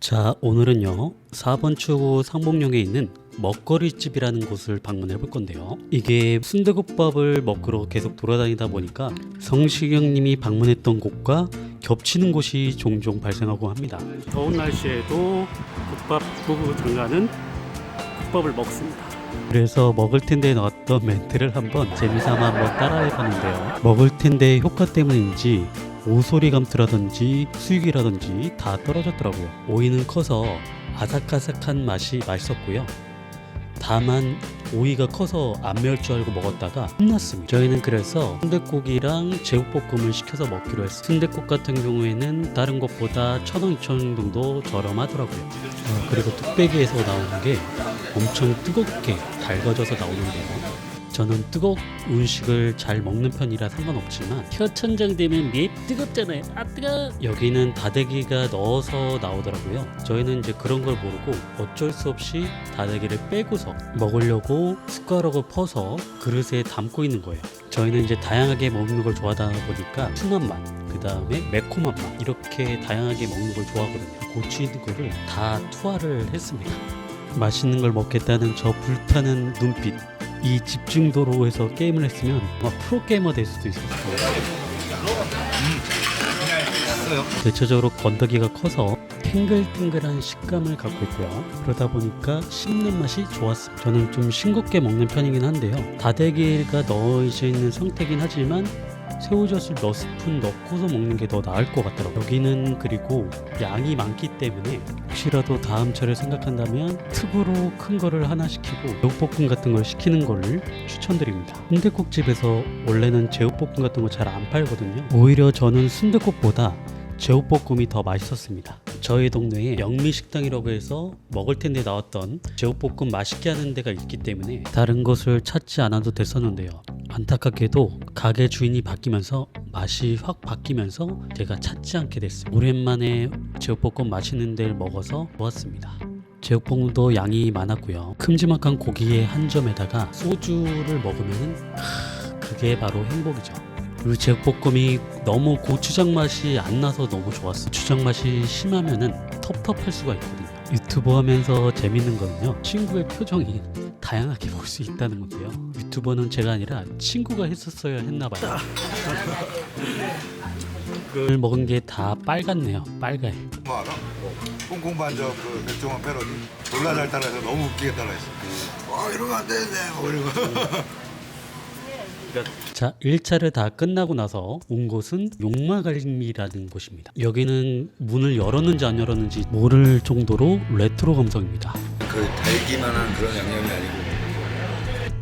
자, 오늘은요. 4번 출구 상봉역에 있는 먹거리집이라는 곳을 방문해 볼 건데요. 이게 순대국밥을 먹으러 계속 돌아다니다 보니까 성시경 님이 방문했던 곳과 겹치는 곳이 종종 발생하고 합니다. 더운 날씨에도 국밥 부부 장가는 국밥을 먹습니다. 그래서 먹을 텐데 나왔던 멘트를 한번 재미삼아 한번 따라해 봤는데요. 먹을 텐데 효과 때문인지 오소리 감투라든지 수육이라든지 다 떨어졌더라고요. 오이는 커서 아삭아삭한 맛이 맛있었고요. 다만 오이가 커서 안 매울 줄 알고 먹었다가 혼났습니다. 저희는 그래서 순댓국이랑 제육볶음을 시켜서 먹기로 했어요. 순댓국 같은 경우에는 다른 것보다 천 원, 이천 원 정도 저렴하더라고요. 어, 그리고 뚝배기에서 나오는 게 엄청 뜨겁게 달궈져서 나오는데요. 저는 뜨거운 음식을 잘 먹는 편이라 상관없지만 혀천장 되면 맵 뜨겁잖아요. 아 뜨거. 여기는 다대기가 넣어서 나오더라고요. 저희는 이제 그런 걸 모르고 어쩔 수 없이 다대기를 빼고서 먹으려고 숟가락을 퍼서 그릇에 담고 있는 거예요. 저희는 이제 다양하게 먹는 걸 좋아하다 보니까 순한 맛, 그 다음에 매콤한 맛 이렇게 다양하게 먹는 걸 좋아하거든요. 고추 있는 거를 다 투하를 했습니다. 맛있는 걸 먹겠다는 저 불타는 눈빛 이 집중도로에서 게임을 했으면 막 프로게이머 될 수도 있었어요. 대체적으로 건더기가 커서 탱글탱글한 식감을 갖고 있고요. 그러다 보니까 씹는 맛이 좋았어요 저는 좀 싱겁게 먹는 편이긴 한데요. 다대기가 넣어져 있는 상태긴 하지만 새우젓을 몇 스푼 넣고서 먹는 게 더 나을 것 같더라고요. 여기는 그리고 양이 많기 때문에 혹시라도 다음철을 생각한다면 특으로 큰 거를 하나 시키고 제육볶음 같은 걸 시키는 거를 추천드립니다. 순대국집에서 원래는 제육볶음 같은 거 잘 안 팔거든요. 오히려 저는 순대국보다 제육볶음이 더 맛있었습니다. 저희 동네에 영미식당이라고 해서 먹을 텐데 나왔던 제육볶음 맛있게 하는 데가 있기 때문에 다른 곳을 찾지 않아도 됐었는데요. 안타깝게도 가게 주인이 바뀌면서 맛이 확 바뀌면서 제가 찾지 않게 됐어요. 오랜만에 제육볶음 맛있는 데를 먹어서 좋았습니다. 제육볶음도 양이 많았고요. 큼지막한 고기의 한 점에다가 소주를 먹으면 그게 바로 행복이죠. 그리고 제육볶음이 너무 고추장 맛이 안 나서 너무 좋았어요. 고추장 맛이 심하면은 텁텁할 수가 있거든요. 유튜버 하면서 재밌는 거는요. 친구의 표정이 다양하게 볼 수 있다는 건데요. 유튜버는 제가 아니라 친구가 했었어야 했나 봐요. 그걸 먹은 게 다 빨갛네요. 빨가요. 뭐 알아? 꽁꽁 반점 그 백종원 패러디 졸라 잘 따라해서 너무 웃기게 따라했어 와 이러면 안 되는데 뭐 이러고 자, 1차를 다 끝나고 나서 온 곳은 용마갈림이라는 곳입니다. 여기는 문을 열었는지 안 열었는지 모를 정도로 레트로 감성입니다. 그 달기만한 그런 양념이 아니고.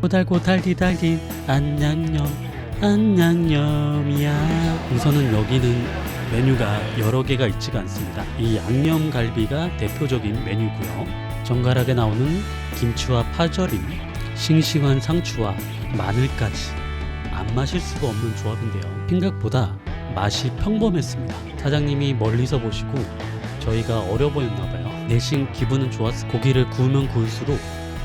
고달고 달디 달디 안양념 안양념이야. 우선은 여기는 메뉴가 여러 개가 있지가 않습니다. 이 양념갈비가 대표적인 메뉴고요. 정갈하게 나오는 김치와 파절임 싱싱한 상추와 마늘까지 안 마실 수가 없는 조합인데요. 생각보다 맛이 평범했습니다. 사장님이 멀리서 보시고 저희가 어려 보였나 봐요 내심 기분은 좋았어 고기를 구우면 구울수록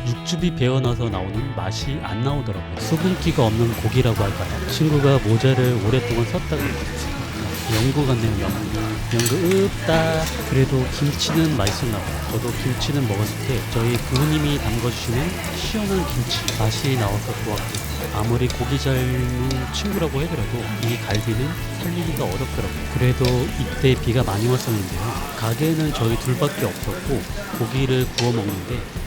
육즙이 배어나서 나오는 맛이 안 나오더라고요. 수분기가 없는 고기라고 할까요? 친구가 모자를 오랫동안 썼다고. 연구 같네요, 연구. 연구 없다. 그래도 김치는 맛있었나 봐요. 저도 김치는 먹었을 때 저희 부모님이 담궈주시는 시원한 김치 맛이 나와서 좋았고 아무리 고기 잘 먹는 친구라고 하더라도 이 갈비는 살리기가 어렵더라고요. 그래도 이때 비가 많이 왔었는데요. 가게에는 저희 둘밖에 없었고 고기를 구워 먹는데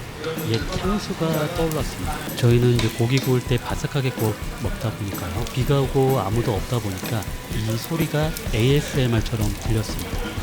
옛 향수가 떠올랐습니다. 저희는 이제 고기 구울 때 바삭하게 구워 먹다 보니까요. 비가 오고 아무도 없다 보니까 이 소리가 ASMR처럼 들렸습니다.